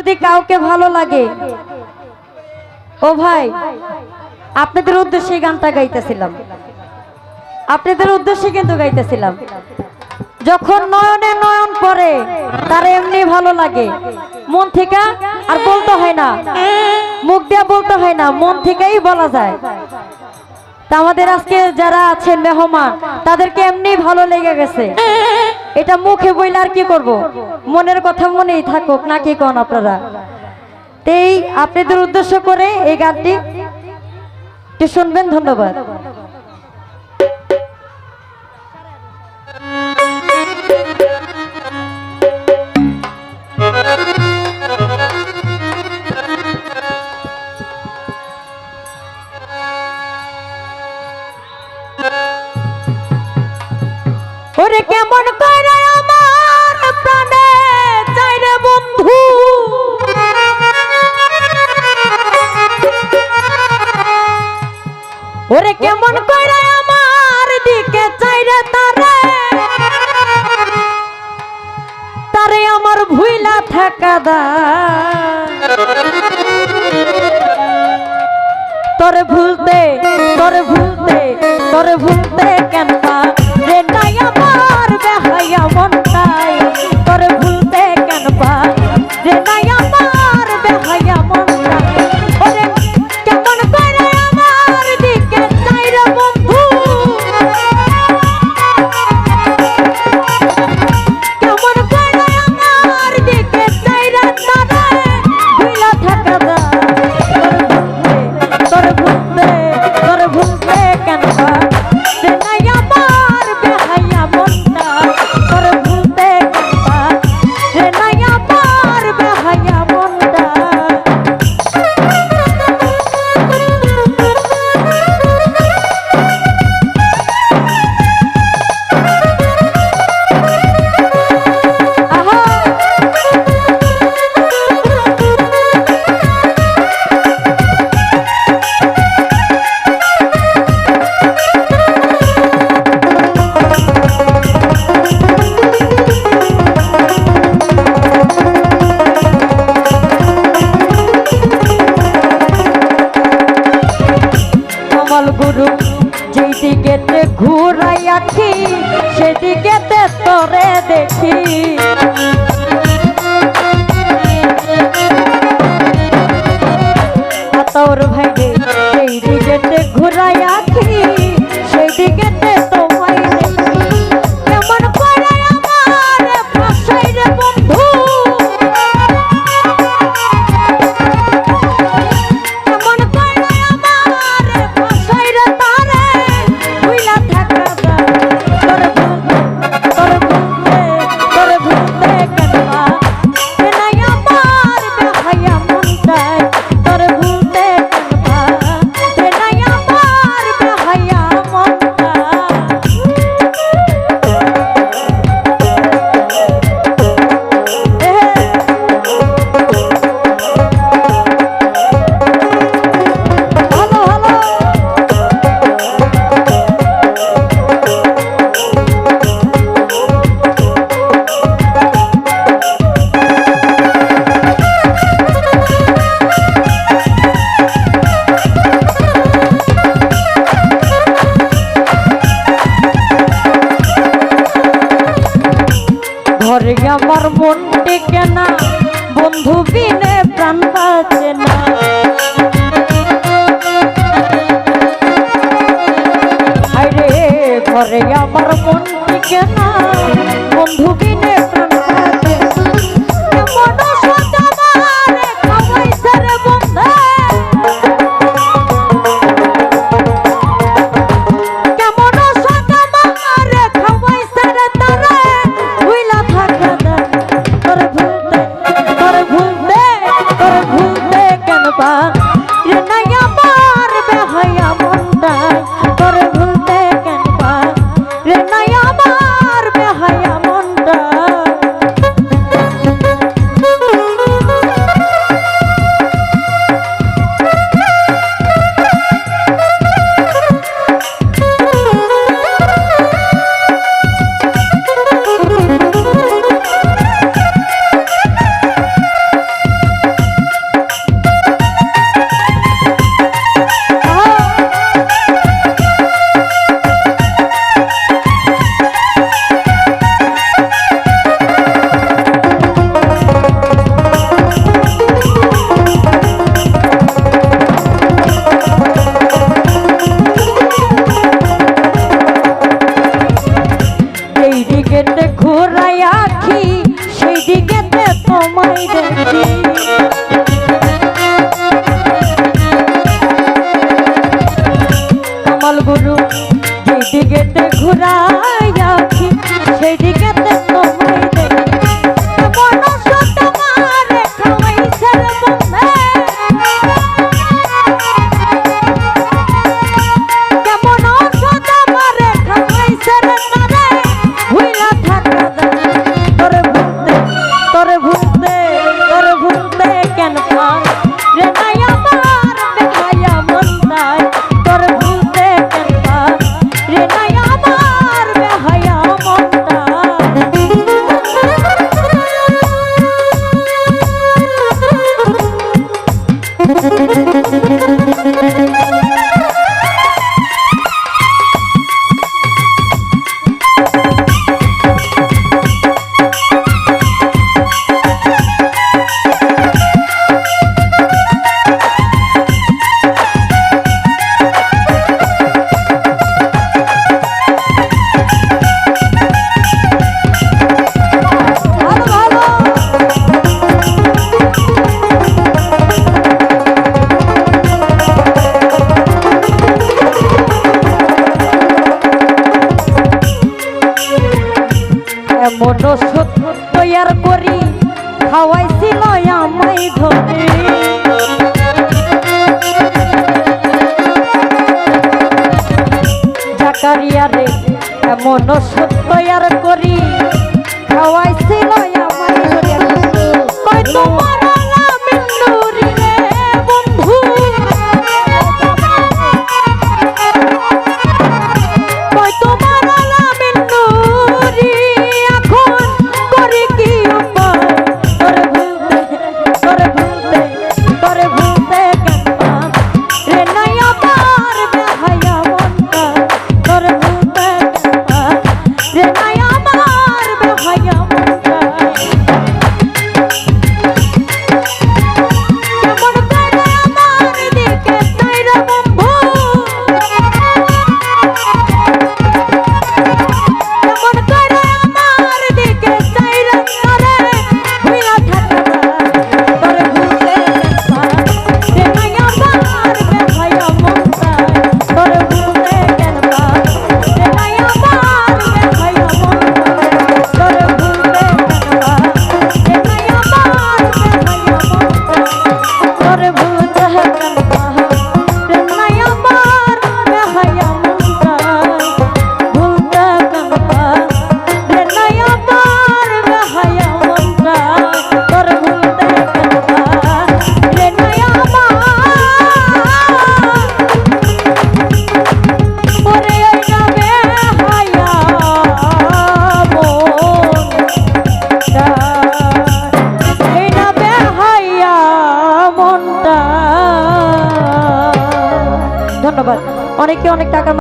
যদি কাউকে ভালো লাগে। ও ভাই, আপনাদের উদ্দেশ্যে গানটা গাইতেছিলাম। আপনাদের উদ্দেশ্যে কিন্তু গাইতেছিলাম। যখন নয়নে নয়ন পরে তার এমনি ভালো লাগে। মন থেকে আর বলতে হয় না। মুখ দিয়ে বলতে হয় না, মন থেকেই বলা যায়। তা আমাদের আজকে যারা আছেন, মেহমান, তাদেরকে এমনি ভালো লেগে গেছে। এটা মুখে বইলে আর কি করব? মনের কথা মনেই থাকুক, না কি কন আপনারা? তেই আপনাদের উদ্দেশ্য করে এই গানটি শুনবেন, ধন্যবাদ। ওরে কেমন করে আমার প্রাণে চাই বন্ধু? ওরে কেমন করে আমার দিকে চাই তারে? তারে আমার ভুইলা থাকা দা তোরে ভুলতে তোরে ভুলতে তোরে ভুলতে কেন দিকেতে ঘুরাই আখি সেদিকেতে তরে দেখি। তোর ভাই সেই দিকেতে ঘুরাই প্রাণ বাঁচে না ঘরে আমার মন টিকে না বন্ধু সেদিকে ঘুরাইয়া সেদিকে তো এমন তৈয়ার করি খাওয়াইছিল আমায় ধরে জাকারিয়ারে এমন ওষুধ তৈয়ার করি খাওয়াই